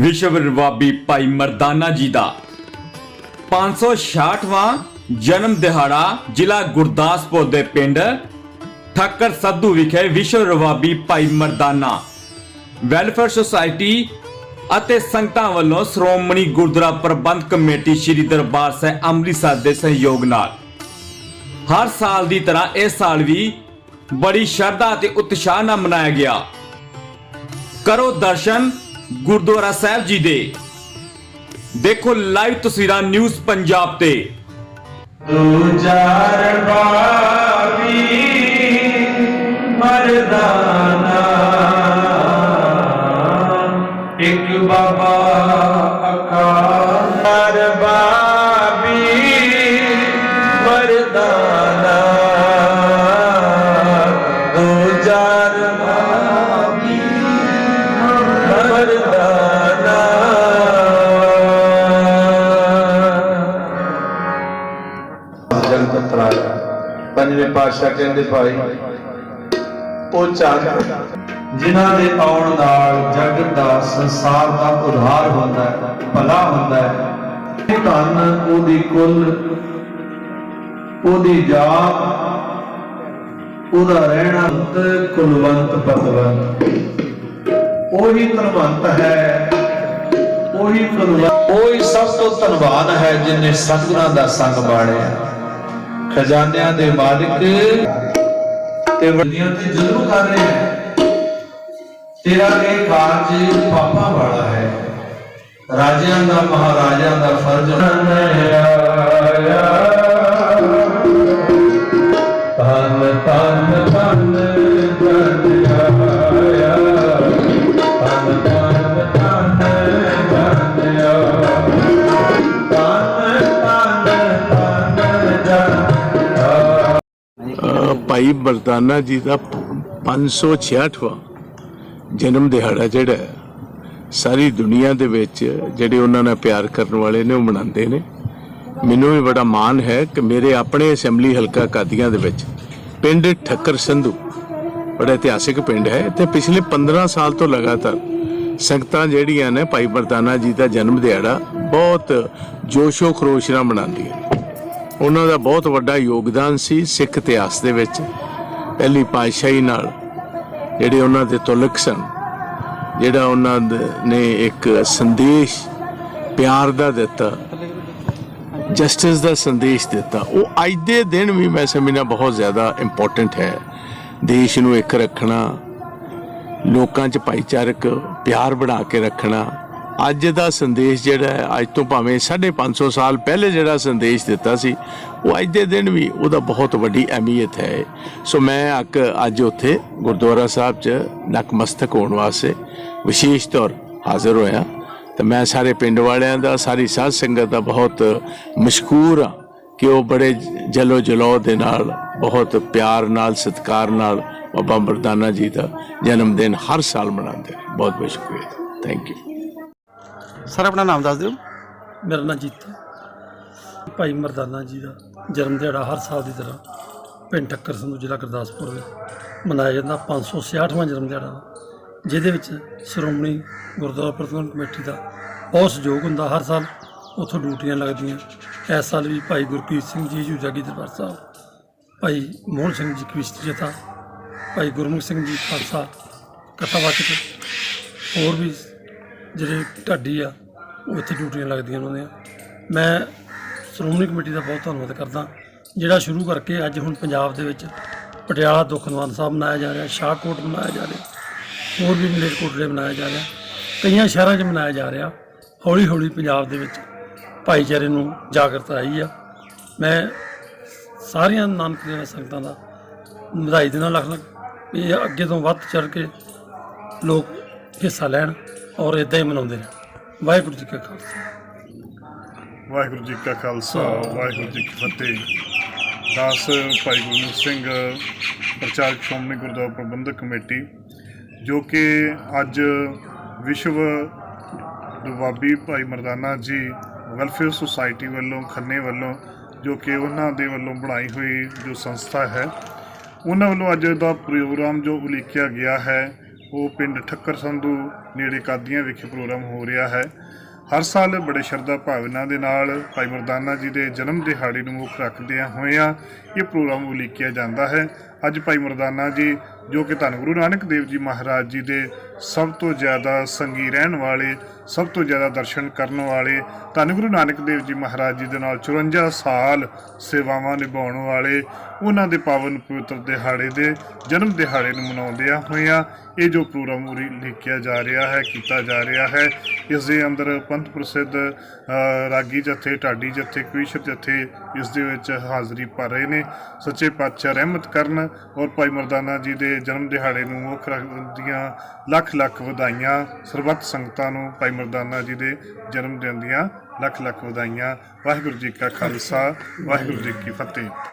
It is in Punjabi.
ਵਿਸ਼ਵ ਰਵਾਬੀ ਭਾਈ ਮਰਦਾਨਾ ਜੀ ਦਾ। 566ਵਾਂ ਜਨਮ ਦਿਹਾੜਾ ਜ਼ਿਲ੍ਹਾ ਗੁਰਦਾਸਪੁਰ ਦੇ ਪਿੰਡ ਠੱਕਰ ਸੱਧੂ ਵਿਖੇ ਵਿਸ਼ਵ ਰਵਾਬੀ ਭਾਈ ਮਰਦਾਨਾ, ਵੈਲਫੇਅਰ ਸੁਸਾਇਟੀ ਅਤੇ ਸੰਗਤਾਂ ਵੱਲੋਂ ਸ਼੍ਰੋਮਣੀ ਗੁਰਦੁਆਰਾ ਪ੍ਰਬੰਧ ਕਮੇਟੀ ਸ੍ਰੀ ਦਰਬਾਰ ਸਾਹਿਬ ਅੰਮ੍ਰਿਤਸਰ ਦੇ ਸਹਿਯੋਗ ਨਾਲ। ਹਰ ਸਾਲ ਦੀ ਤਰ੍ਹਾਂ ਇਸ ਸਾਲ ਵੀ ਬੜੀ ਸ਼ਰਧਾ ਅਤੇ ਉਤਸ਼ਾਹ ਨਾਲ ਮਨਾਇਆ ਗਿਆ। ਕਰੋ ਦਰਸ਼ਨ ਗੁਰਦੁਆਰਾ ਸਾਹਿਬ ਜੀ ਦੇ। ਦੇਖੋ ਲਾਈਵ ਤਸਵੀਰਾਂ ਨਿਊਜ਼ ਪੰਜਾਬ ਤੇ। ਤੂੰ ਚਾਰ ਬਾਬੀ ਮਰਦਾਨਾ। ਜਨਮ ਤਰਾਇਆ ਪੰਜਵੇਂ ਪਾਤਸ਼ਾਹ ਕਹਿੰਦੇ, ਭਾਈ, ਉਹ ਚੰਦ ਜਿਨ੍ਹਾਂ ਦੇ ਆਉਣ ਨਾਲ ਜਗਤ ਦਾ ਸੰਸਾਰ ਦਾ ਉਧਾਰ ਹੁੰਦਾ ਹੈ, ਭਲਾ ਹੁੰਦਾ ਹੈ, ਇਹ ਧੰਨ ਉਹਦੀ ਕੁੱਲ, ਉਹਦੀ ਜਾਤ, ਉਹਦਾ ਰਹਿਣਾ ਅੰਤ ਕੁਲਵੰਤ ਪਤਵੰਤ ਉਹੀ ਧਨਵੰਤ ਹੈ, ਉਹੀ ਕੁਲਵੰਤ, ਉਹੀ ਸਭ ਤੋਂ ਧਨਵਾਨ ਹੈ ਜਿਨੇ ਸਤਿਗੁਰਾਂ ਦਾ ਸੰਗ ਬਾੜਿਆ ਖਜ਼ਾਨਿਆਂ ਦੇ ਮਾਲਿਕ ਤੇ ਵੱਡੀਆਂ ਤੇ ਜ਼ਰੂਰ ਕਰ ਰਹੇ ਹੈ ਤੇਰਾ ਇਹ ਕਾਰਜ ਪਾਪਾਂ ਵਾਲਾ ਹੈ। ਰਾਜਿਆਂ ਦਾ ਮਹਾਰਾਜਿਆਂ ਦਾ ਫਰਜ਼ ਆਇਆ ਭਾਈ ਬਰਦਾਨਾ ਜੀ ਦਾ 566ਵਾਂ ਜਨਮ ਦਿਹਾੜਾ ਜਿਹੜਾ ਸਾਰੀ ਦੁਨੀਆ ਦੇ ਵਿੱਚ ਜਿਹੜੇ ਉਹਨਾਂ ਨਾਲ ਪਿਆਰ ਕਰਨ ਵਾਲੇ ਨੇ, ਉਹ ਮਨਾਉਂਦੇ ਨੇ। ਮੈਨੂੰ ਵੀ ਬੜਾ ਮਾਣ ਹੈ ਕਿ ਮੇਰੇ ਆਪਣੇ ਅਸੈਂਬਲੀ ਹਲਕਾ ਕਾਦੀਆਂ ਦੇ ਵਿੱਚ ਪਿੰਡ ਠੱਕਰ ਸੰਧੂ, ਬੜਾ ਇਤਿਹਾਸਿਕ ਪਿੰਡ ਹੈ। ਤੇ ਪਿਛਲੇ 15 ਸਾਲ ਤੋਂ ਲਗਾਤਾਰ ਸੰਗਤਾਂ ਜਿਹੜੀਆਂ ਨੇ, ਭਾਈ ਬਰਦਾਨਾ ਜੀ ਦਾ ਜਨਮ ਦਿਹਾੜਾ ਬਹੁਤ ਜੋਸ਼ੋ ਖਰੋਸ਼ ਨਾਲ ਮਨਾਉਂਦੀਆਂ ਨੇ। ਉਹਨਾਂ ਦਾ ਬਹੁਤ ਵੱਡਾ ਯੋਗਦਾਨ ਸੀ ਸਿੱਖ ਇਤਿਹਾਸ ਦੇ ਵਿੱਚ, ਪਹਿਲੀ ਪਾਤਸ਼ਾਹੀ ਨਾਲ। ਜਿਹੜੇ ਉਹਨਾਂ ਦੇ ਤੁਲਕ ਸਨ, ਜਿਹੜਾ ਉਹਨਾਂ ਦੇ- ਨੇ ਇੱਕ ਸੰਦੇਸ਼ ਪਿਆਰ ਦਾ ਦਿੱਤਾ ਜਸਟਿਸ ਦਾ ਸੰਦੇਸ਼ ਦਿੱਤਾ, ਉਹ ਅੱਜ ਦੇ ਦਿਨ ਵੀ ਮੈਂ ਸਮਝਣਾ ਬਹੁਤ ਜ਼ਿਆਦਾ ਇੰਪੋਰਟੈਂਟ ਹੈ। ਦੇਸ਼ ਨੂੰ ਇੱਕ ਰੱਖਣਾ, ਲੋਕਾਂ 'ਚ ਭਾਈਚਾਰਕ ਪਿਆਰ ਬਣਾ ਕੇ ਰੱਖਣਾ ਅੱਜ ਦਾ ਸੰਦੇਸ਼ ਜਿਹੜਾ ਹੈ, ਅੱਜ ਤੋਂ ਭਾਵੇਂ 550 ਸਾਲ ਪਹਿਲੇ ਜਿਹੜਾ ਸੰਦੇਸ਼ ਦਿੱਤਾ ਸੀ, ਉਹ ਅੱਜ ਦੇ ਦਿਨ ਵੀ ਉਹਦਾ ਬਹੁਤ ਵੱਡੀ ਅਹਿਮੀਅਤ ਹੈ। ਸੋ ਮੈਂ ਅੱਕ ਅੱਜ ਉੱਥੇ ਗੁਰਦੁਆਰਾ ਸਾਹਿਬ 'ਚ ਨਕਮਸਤਕ ਹੋਣ ਵਾਸਤੇ ਵਿਸ਼ੇਸ਼ ਤੌਰ ਹਾਜ਼ਰ ਹੋਇਆ। ਤੇ ਮੈਂ ਸਾਰੇ ਪਿੰਡ ਵਾਲਿਆਂ ਦਾ, ਸਾਰੀ ਸਾਧ ਸੰਗਤ ਦਾ ਬਹੁਤ ਮਸ਼ਕੂਰ ਹਾਂ ਕਿ ਉਹ ਬੜੇ ਜਲੋ ਜਲੋ ਦੇ ਨਾਲ, ਬਹੁਤ ਪਿਆਰ ਨਾਲ, ਸਤਿਕਾਰ ਨਾਲ ਬਾਬਾ ਮਰਦਾਨਾ ਜੀ ਦਾ ਜਨਮ ਦਿਨ ਹਰ ਸਾਲ ਮਨਾਉਂਦੇ ਨੇ। ਬਹੁਤ ਬਹੁਤ ਸ਼ੁਕਰੀਆ। ਥੈਂਕ ਯੂ ਸਰ, ਆਪਣਾ ਨਾਮ ਦੱਸ ਦਿਓ। ਮੇਰਾ ਨਾਂ ਜੀਤ ਹੈ। ਭਾਈ ਮਰਦਾਨਾ ਜੀ ਦਾ ਜਨਮ ਦਿਹਾੜਾ ਹਰ ਸਾਲ ਦੀ ਤਰ੍ਹਾਂ ਪਿੰਡ ਠੱਕਰ ਸੰਧੂ ਜ਼ਿਲ੍ਹਾ ਗੁਰਦਾਸਪੁਰ ਵਿੱਚ ਮਨਾਇਆ ਜਾਂਦਾ। 566ਵਾਂ ਜਨਮ ਦਿਹਾੜਾ ਜਿਹਦੇ ਵਿੱਚ ਸ਼੍ਰੋਮਣੀ ਗੁਰਦੁਆਰਾ ਪ੍ਰਬੰਧਕ ਕਮੇਟੀ ਦਾ ਬਹੁਤ ਸਹਿਯੋਗ ਹੁੰਦਾ ਹਰ ਸਾਲ। ਉੱਥੋਂ ਡਿਊਟੀਆਂ ਲੱਗਦੀਆਂ। ਇਸ ਸਾਲ ਵੀ ਭਾਈ ਗੁਰਪ੍ਰੀਤ ਸਿੰਘ ਜੀ ਜੂ ਜਾਗੀ ਦਰਬਾਰ ਸਾਹਿਬ, ਭਾਈ ਮੋਹਨ ਸਿੰਘ ਜੀ ਕਵਿਸ਼ਟ ਜਥਾ, ਭਾਈ ਗੁਰਮੁਖ ਸਿੰਘ ਜੀ ਖਾਲਸਾ ਕਥਾਵਾਚਕ ਹੋਰ ਵੀ ਜਿਹੜੇ ਢਾਡੀ ਆ, ਉਹ ਇੱਥੇ ਡਿਊਟੀਆਂ ਲੱਗਦੀਆਂ ਉਹਨਾਂ ਦੀਆਂ ਮੈਂ ਸ਼੍ਰੋਮਣੀ ਕਮੇਟੀ ਦਾ ਬਹੁਤ ਧੰਨਵਾਦ ਕਰਦਾ। ਜਿਹੜਾ ਸ਼ੁਰੂ ਕਰਕੇ ਅੱਜ ਹੁਣ ਪੰਜਾਬ ਦੇ ਵਿੱਚ ਪਟਿਆਲਾ ਦੁਖਨਿਵਾਰਨ ਸਾਹਿਬ ਮਨਾਇਆ ਜਾ ਰਿਹਾ, ਸ਼ਾਹਕੋਟ ਮਨਾਇਆ ਜਾ ਰਿਹਾ, ਹੋਰ ਵੀ ਮਲੇਰਕੋਟਲੇ ਮਨਾਇਆ ਜਾ ਰਿਹਾ, ਕਈਆਂ ਸ਼ਹਿਰਾਂ 'ਚ ਮਨਾਇਆ ਜਾ ਰਿਹਾ। ਹੌਲੀ ਹੌਲੀ ਪੰਜਾਬ ਦੇ ਵਿੱਚ ਭਾਈਚਾਰੇ ਨੂੰ ਜਾਗਰਤ ਆਈ ਆ। ਮੈਂ ਸਾਰੀਆਂ ਨਾਨਕ ਦੀਆਂ ਸੰਗਤਾਂ ਦਾ ਵਧਾਈ ਦੇਣਾ ਲੱਖ ਲੱਖ ਵੀ ਇਹ ਅੱਗੇ ਤੋਂ ਵੱਧ ਚੜ ਕੇ ਲੋਕ ਹਿੱਸਾ ਲੈਣ। ਔਰ ਇਦਾਂ ਹੀ ਮਨਾਉਂਦੇ ਨੇ। ਵਾਹਿਗੁਰੂ ਜੀ ਕਾ ਖਾਲਸਾ। ਵਾਹਿਗੁਰੂ ਜੀ ਕਾ ਖਾਲਸਾ ਵਾਹਿਗੁਰੂ ਜੀ ਕੀ ਫਤਿਹ। ਦਾਸ ਭਾਈ ਗੁਰਮੁਖ ਸਿੰਘ ਪ੍ਰਚਾਰਕ ਸ਼੍ਰੋਮਣੀ ਗੁਰਦੁਆਰਾ ਪ੍ਰਬੰਧਕ ਕਮੇਟੀ ਜੋ ਕਿ ਅੱਜ ਵਿਸ਼ਵ ਰਵਾਬੀ ਭਾਈ ਮਰਦਾਨਾ ਜੀ ਵੈਲਫੇਅਰ ਸੁਸਾਇਟੀ ਵੱਲੋਂ ਖੰਨੇ ਵੱਲੋਂ ਜੋ ਕਿ ਉਹਨਾਂ ਦੇ ਵੱਲੋਂ ਬਣਾਈ ਹੋਈ ਜੋ ਸੰਸਥਾ ਹੈ ਉਹਨਾਂ ਵੱਲੋਂ ਅੱਜ ਦਾ ਪ੍ਰੋਗਰਾਮ ਜੋ ਉਲੀਕਿਆ ਗਿਆ ਹੈ ਉਹ ਪਿੰਡ ਠੱਕਰ ਸੰਧੂ ਨੇੜੇ ਕਾਦੀਆਂ ਵਿਖੇ ਪ੍ਰੋਗਰਾਮ ਹੋ ਰਿਹਾ ਹੈ। ਹਰ ਸਾਲ ਬੜੇ ਸ਼ਰਧਾ ਭਾਵਨਾ ਦੇ ਨਾਲ ਭਾਈ ਮਰਦਾਨਾ ਜੀ ਦੇ ਜਨਮ ਦਿਹਾੜੇ ਨੂੰ ਮੁੱਖ ਰੱਖਦਿਆਂ ਹੋਇਆਂ ਇਹ ਪ੍ਰੋਗਰਾਮ ਉਲੀਕਿਆ ਜਾਂਦਾ ਹੈ। ਅੱਜ ਭਾਈ ਮਰਦਾਨਾ ਜੀ, ਜੋ ਕਿ ਧੰਨ ਗੁਰੂ ਨਾਨਕ ਦੇਵ ਜੀ ਮਹਾਰਾਜ ਜੀ ਦੇ ਸਭ ਤੋਂ ਜ਼ਿਆਦਾ ਸੰਗੀ ਰਹਿਣ ਵਾਲੇ, ਸਭ ਤੋਂ ਜ਼ਿਆਦਾ ਦਰਸ਼ਨ ਕਰਨ ਵਾਲੇ, ਧੰਨ ਗੁਰੂ ਨਾਨਕ ਦੇਵ ਜੀ ਮਹਾਰਾਜ ਜੀ ਦੇ ਨਾਲ 54 ਸਾਲ ਸੇਵਾਵਾਂ ਨਿਭਾਉਣ ਵਾਲੇ, ਉਹਨਾਂ ਦੇ ਪਾਵਨ ਪਵਿੱਤਰ ਦਿਹਾੜੇ ਦੇ, ਜਨਮ ਦਿਹਾੜੇ ਨੂੰ ਮਨਾਉਂਦਿਆਂ ਹੋਇਆਂ ਇਹ ਜੋ ਪ੍ਰੋਗਰਾਮ ਉਰੀ ਲਿਖਿਆ ਜਾ ਰਿਹਾ ਹੈ, ਕੀਤਾ ਜਾ ਰਿਹਾ ਹੈ, ਇਸ ਦੇ ਅੰਦਰ ਪੰਥ ਪ੍ਰਸਿੱਧ ਰਾਗੀ ਜਥੇ, ਢਾਡੀ ਜਥੇ ਕਵੀਸ਼ਰ ਜਥੇ ਇਸ ਦੇ ਵਿੱਚ ਹਾਜ਼ਰੀ ਭਰ ਰਹੇ ਨੇ। ਸੱਚੇ ਪਾਤਸ਼ਾਹ ਰਹਿਮਤ ਕਰਨ ਔਰ ਭਾਈ ਮਰਦਾਨਾ ਜੀ ਦੇ ਜਨਮ ਦਿਹਾੜੇ ਨੂੰ ਮੁੱਖ ਰੱਖਦੀਆਂ ਲੱਖ ਲੱਖ ਵਧਾਈਆਂ, ਸਰਬੱਤ ਸੰਗਤਾਂ ਨੂੰ ਭਾਈ ਮਰਦਾਨਾ ਜੀ ਦੇ ਜਨਮ ਦਿਨ ਦੀਆਂ ਲੱਖ ਲੱਖ ਵਧਾਈਆਂ, ਵਾਹਿਗੁਰੂ ਜੀ ਕਾ ਖਾਲਸਾ, ਵਾਹਿਗੁਰੂ ਜੀ ਕੀ ਫਤਿਹ।